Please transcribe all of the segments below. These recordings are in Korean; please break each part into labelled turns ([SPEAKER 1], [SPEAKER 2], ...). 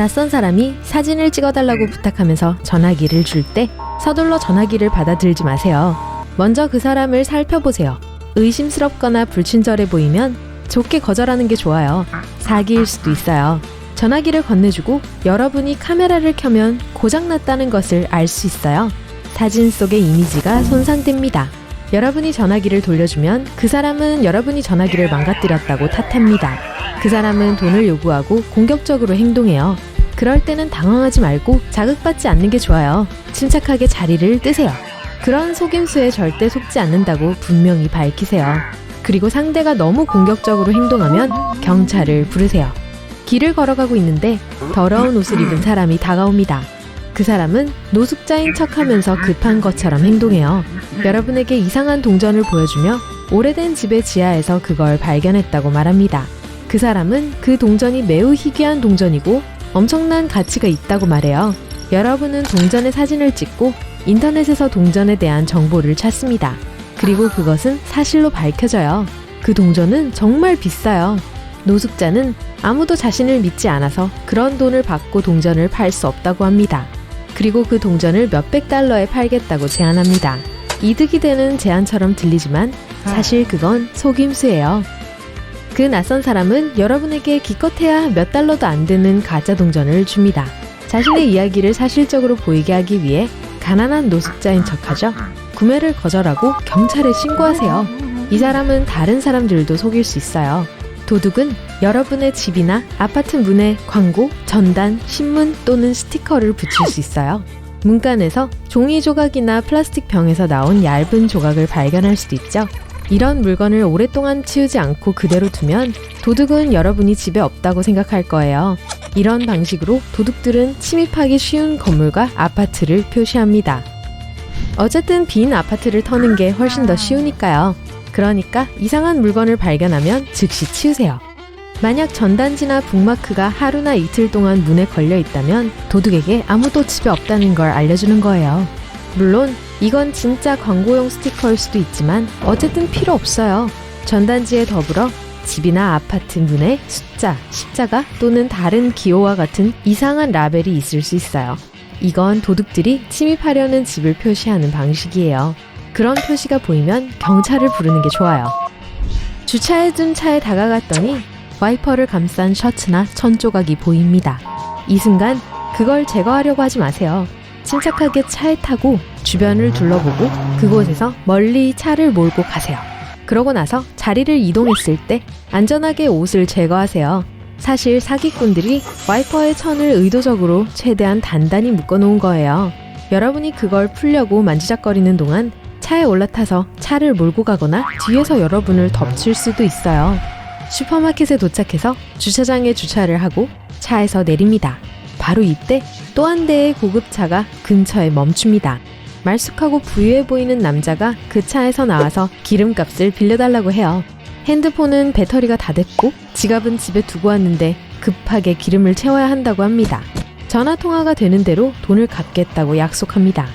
[SPEAKER 1] 낯선 사람이 사진을 찍어달라고 부탁하면서 전화기를 줄 때 서둘러 전화기를 받아들지 마세요. 먼저 그 사람을 살펴보세요. 의심스럽거나 불친절해 보이면 좋게 거절하는 게 좋아요. 사기일 수도 있어요. 전화기를 건네주고 여러분이 카메라를 켜면 고장났다는 것을 알 수 있어요. 사진 속의 이미지가 손상됩니다. 여러분이 전화기를 돌려주면 그 사람은 여러분이 전화기를 망가뜨렸다고 탓합니다. 그 사람은 돈을 요구하고 공격적으로 행동해요. 그럴 때는 당황하지 말고 자극받지 않는 게 좋아요. 침착하게 자리를 뜨세요. 그런 속임수에 절대 속지 않는다고 분명히 밝히세요. 그리고 상대가 너무 공격적으로 행동하면 경찰을 부르세요. 길을 걸어가고 있는데 더러운 옷을 입은 사람이 다가옵니다. 그 사람은 노숙자인 척 하면서 급한 것처럼 행동해요. 여러분에게 이상한 동전을 보여주며 오래된 집의 지하에서 그걸 발견했다고 말합니다. 그 사람은 그 동전이 매우 희귀한 동전이고 엄청난 가치가 있다고 말해요. 여러분은 동전의 사진을 찍고 인터넷에서 동전에 대한 정보를 찾습니다. 그리고 그것은 사실로 밝혀져요. 그 동전은 정말 비싸요. 노숙자는 아무도 자신을 믿지 않아서 그런 돈을 받고 동전을 팔 수 없다고 합니다. 그리고 그 동전을 몇백 달러에 팔겠다고 제안합니다. 이득이 되는 제안처럼 들리지만 사실 그건 속임수예요. 그 낯선 사람은 여러분에게 기껏해야 몇 달러도 안 되는 가짜 동전을 줍니다. 자신의 이야기를 사실적으로 보이게 하기 위해 가난한 노숙자인 척하죠. 구매를 거절하고 경찰에 신고하세요. 이 사람은 다른 사람들도 속일 수 있어요. 도둑은 여러분의 집이나 아파트 문에 광고, 전단, 신문 또는 스티커를 붙일 수 있어요. 문간에서 종이 조각이나 플라스틱 병에서 나온 얇은 조각을 발견할 수도 있죠. 이런 물건을 오랫동안 치우지 않고 그대로 두면 도둑은 여러분이 집에 없다고 생각할 거예요. 이런 방식으로 도둑들은 침입하기 쉬운 건물과 아파트를 표시합니다. 어쨌든 빈 아파트를 터는 게 훨씬 더 쉬우니까요. 그러니까 이상한 물건을 발견하면 즉시 치우세요. 만약 전단지나 북마크가 하루나 이틀 동안 문에 걸려 있다면 도둑에게 아무도 집에 없다는 걸 알려주는 거예요. 물론 이건 진짜 광고용 스티커일 수도 있지만 어쨌든 필요 없어요. 전단지에 더불어 집이나 아파트 문에 숫자, 십자가 또는 다른 기호와 같은 이상한 라벨이 있을 수 있어요. 이건 도둑들이 침입하려는 집을 표시하는 방식이에요. 그런 표시가 보이면 경찰을 부르는 게 좋아요. 주차해둔 차에 다가갔더니 와이퍼를 감싼 셔츠나 천 조각이 보입니다. 이 순간 그걸 제거하려고 하지 마세요. 침착하게 차에 타고 주변을 둘러보고 그곳에서 멀리 차를 몰고 가세요. 그러고 나서 자리를 이동했을 때 안전하게 옷을 제거하세요. 사실 사기꾼들이 와이퍼의 천을 의도적으로 최대한 단단히 묶어놓은 거예요. 여러분이 그걸 풀려고 만지작거리는 동안 차에 올라타서 차를 몰고 가거나 뒤에서 여러분을 덮칠 수도 있어요. 슈퍼마켓에 도착해서 주차장에 주차를 하고 차에서 내립니다. 바로 이때 또 한 대의 고급차가 근처에 멈춥니다. 말쑥하고 부유해 보이는 남자가 그 차에서 나와서 기름값을 빌려달라고 해요. 핸드폰은 배터리가 다 됐고 지갑은 집에 두고 왔는데 급하게 기름을 채워야 한다고 합니다. 전화 통화가 되는 대로 돈을 갚겠다고 약속합니다.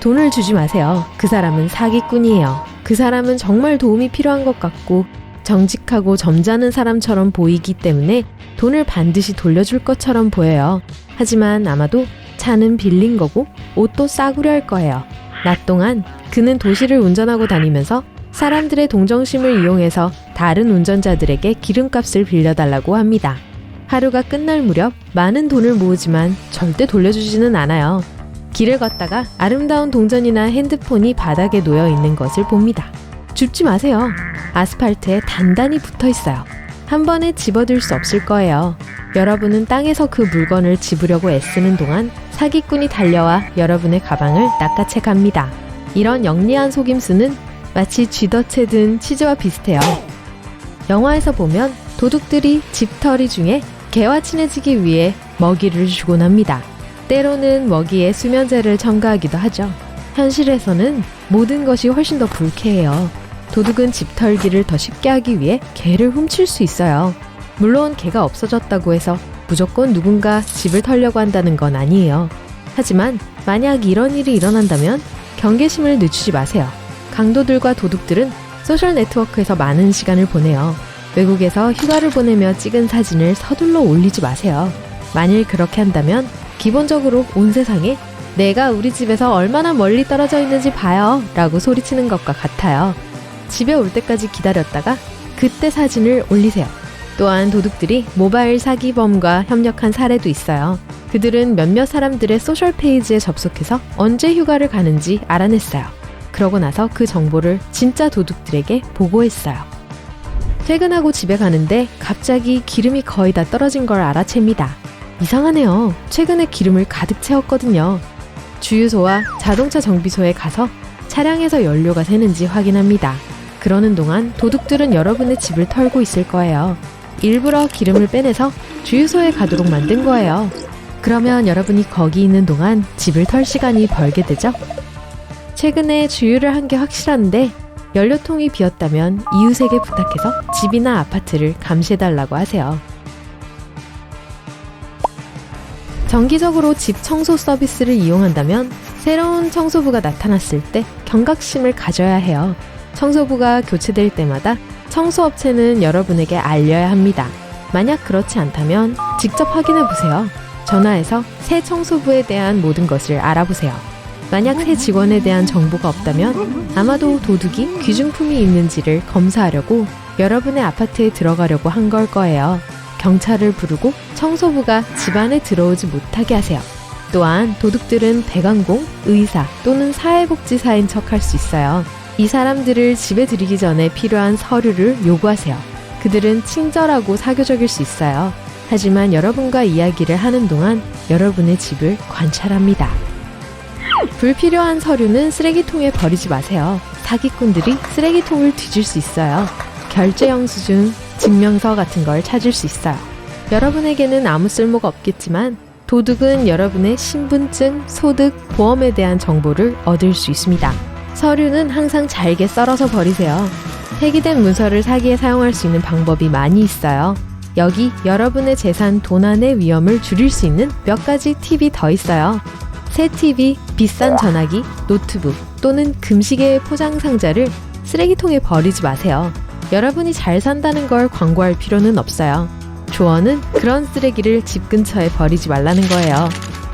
[SPEAKER 1] 돈을 주지 마세요. 그 사람은 사기꾼이에요. 그 사람은 정말 도움이 필요한 것 같고 정직하고 점잖은 사람처럼 보이기 때문에 돈을 반드시 돌려줄 것처럼 보여요. 하지만 아마도 차는 빌린 거고 옷도 싸구려 할 거예요. 낮 동안 그는 도시를 운전하고 다니면서 사람들의 동정심을 이용해서 다른 운전자들에게 기름값을 빌려달라고 합니다. 하루가 끝날 무렵 많은 돈을 모으지만 절대 돌려주지는 않아요. 길을 걷다가 아름다운 동전이나 핸드폰이 바닥에 놓여 있는 것을 봅니다. 줍지 마세요. 아스팔트에 단단히 붙어 있어요. 한 번에 집어들 수 없을 거예요. 여러분은 땅에서 그 물건을 집으려고 애쓰는 동안 사기꾼이 달려와 여러분의 가방을 낚아채 갑니다. 이런 영리한 속임수는 마치 쥐덫에 든 치즈와 비슷해요. 영화에서 보면 도둑들이 집털이 중에 개와 친해지기 위해 먹이를 주곤 합니다. 때로는 먹이에 수면제를 첨가하기도 하죠. 현실에서는 모든 것이 훨씬 더 불쾌해요. 도둑은 집 털기를 더 쉽게 하기 위해 개를 훔칠 수 있어요. 물론 개가 없어졌다고 해서 무조건 누군가 집을 털려고 한다는 건 아니에요. 하지만 만약 이런 일이 일어난다면 경계심을 늦추지 마세요. 강도들과 도둑들은 소셜 네트워크에서 많은 시간을 보내요. 외국에서 휴가를 보내며 찍은 사진을 서둘러 올리지 마세요. 만일 그렇게 한다면 기본적으로 온 세상에 내가 우리 집에서 얼마나 멀리 떨어져 있는지 봐요 라고 소리치는 것과 같아요. 집에 올 때까지 기다렸다가 그때 사진을 올리세요. 또한 도둑들이 모바일 사기범과 협력한 사례도 있어요. 그들은 몇몇 사람들의 소셜 페이지에 접속해서 언제 휴가를 가는지 알아냈어요. 그러고 나서 그 정보를 진짜 도둑들에게 보고했어요. 퇴근하고 집에 가는데 갑자기 기름이 거의 다 떨어진 걸 알아챕니다. 이상하네요. 최근에 기름을 가득 채웠거든요. 주유소와 자동차 정비소에 가서 차량에서 연료가 새는지 확인합니다. 그러는 동안 도둑들은 여러분의 집을 털고 있을 거예요. 일부러 기름을 빼내서 주유소에 가도록 만든 거예요. 그러면 여러분이 거기 있는 동안 집을 털 시간이 벌게 되죠? 최근에 주유를 한 게 확실한데 연료통이 비었다면 이웃에게 부탁해서 집이나 아파트를 감시해달라고 하세요. 정기적으로 집 청소 서비스를 이용한다면 새로운 청소부가 나타났을 때 경각심을 가져야 해요. 청소부가 교체될 때마다 청소업체는 여러분에게 알려야 합니다. 만약 그렇지 않다면 직접 확인해 보세요. 전화해서 새 청소부에 대한 모든 것을 알아보세요. 만약 새 직원에 대한 정보가 없다면 아마도 도둑이 귀중품이 있는지를 검사하려고 여러분의 아파트에 들어가려고 한 걸 거예요. 경찰을 부르고 청소부가 집 안에 들어오지 못하게 하세요. 또한 도둑들은 배관공, 의사 또는 사회복지사인 척할 수 있어요. 이 사람들을 집에 들이기 전에 필요한 서류를 요구하세요. 그들은 친절하고 사교적일 수 있어요. 하지만 여러분과 이야기를 하는 동안 여러분의 집을 관찰합니다. 불필요한 서류는 쓰레기통에 버리지 마세요. 사기꾼들이 쓰레기통을 뒤질 수 있어요. 결제 영수증, 증명서 같은 걸 찾을 수 있어요. 여러분에게는 아무 쓸모가 없겠지만 도둑은 여러분의 신분증, 소득, 보험에 대한 정보를 얻을 수 있습니다. 서류는 항상 잘게 썰어서 버리세요. 폐기된 문서를 사기에 사용할 수 있는 방법이 많이 있어요. 여기 여러분의 재산 도난의 위험을 줄일 수 있는 몇 가지 팁이 더 있어요. 새 TV, 비싼 전화기, 노트북 또는 금시계의 포장 상자를 쓰레기통에 버리지 마세요. 여러분이 잘 산다는 걸 광고할 필요는 없어요. 조언은 그런 쓰레기를 집 근처에 버리지 말라는 거예요.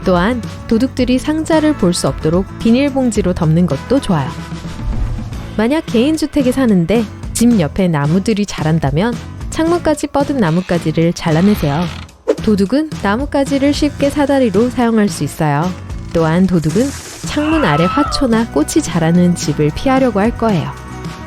[SPEAKER 1] 또한 도둑들이 상자를 볼 수 없도록 비닐봉지로 덮는 것도 좋아요. 만약 개인주택에 사는데 집 옆에 나무들이 자란다면 창문까지 뻗은 나뭇가지를 잘라내세요. 도둑은 나뭇가지를 쉽게 사다리로 사용할 수 있어요. 또한 도둑은 창문 아래 화초나 꽃이 자라는 집을 피하려고 할 거예요.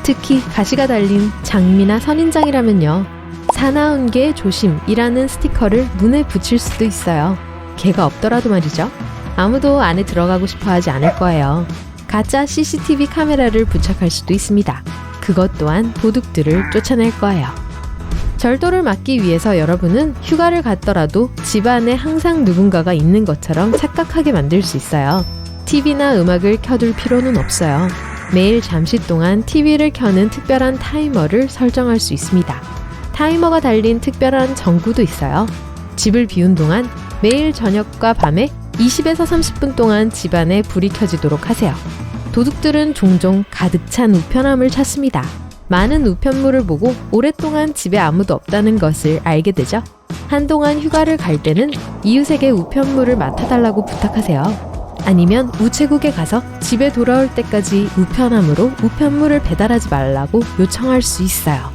[SPEAKER 1] 특히 가시가 달린 장미나 선인장이라면요. 사나운 게 조심이라는 스티커를 문에 붙일 수도 있어요. 개가 없더라도 말이죠. 아무도 안에 들어가고 싶어 하지 않을 거예요. 가짜 CCTV 카메라를 부착할 수도 있습니다. 그것 또한 도둑들을 쫓아낼 거예요. 절도를 막기 위해서 여러분은 휴가를 갔더라도 집 안에 항상 누군가가 있는 것처럼 착각하게 만들 수 있어요. TV나 음악을 켜둘 필요는 없어요. 매일 잠시 동안 TV를 켜는 특별한 타이머를 설정할 수 있습니다. 타이머가 달린 특별한 전구도 있어요. 집을 비운 동안 매일 저녁과 밤에 20에서 30분 동안 집안에 불이 켜지도록 하세요. 도둑들은 종종 가득 찬 우편함을 찾습니다. 많은 우편물을 보고 오랫동안 집에 아무도 없다는 것을 알게 되죠. 한동안 휴가를 갈 때는 이웃에게 우편물을 맡아달라고 부탁하세요. 아니면 우체국에 가서 집에 돌아올 때까지 우편함으로 우편물을 배달하지 말라고 요청할 수 있어요.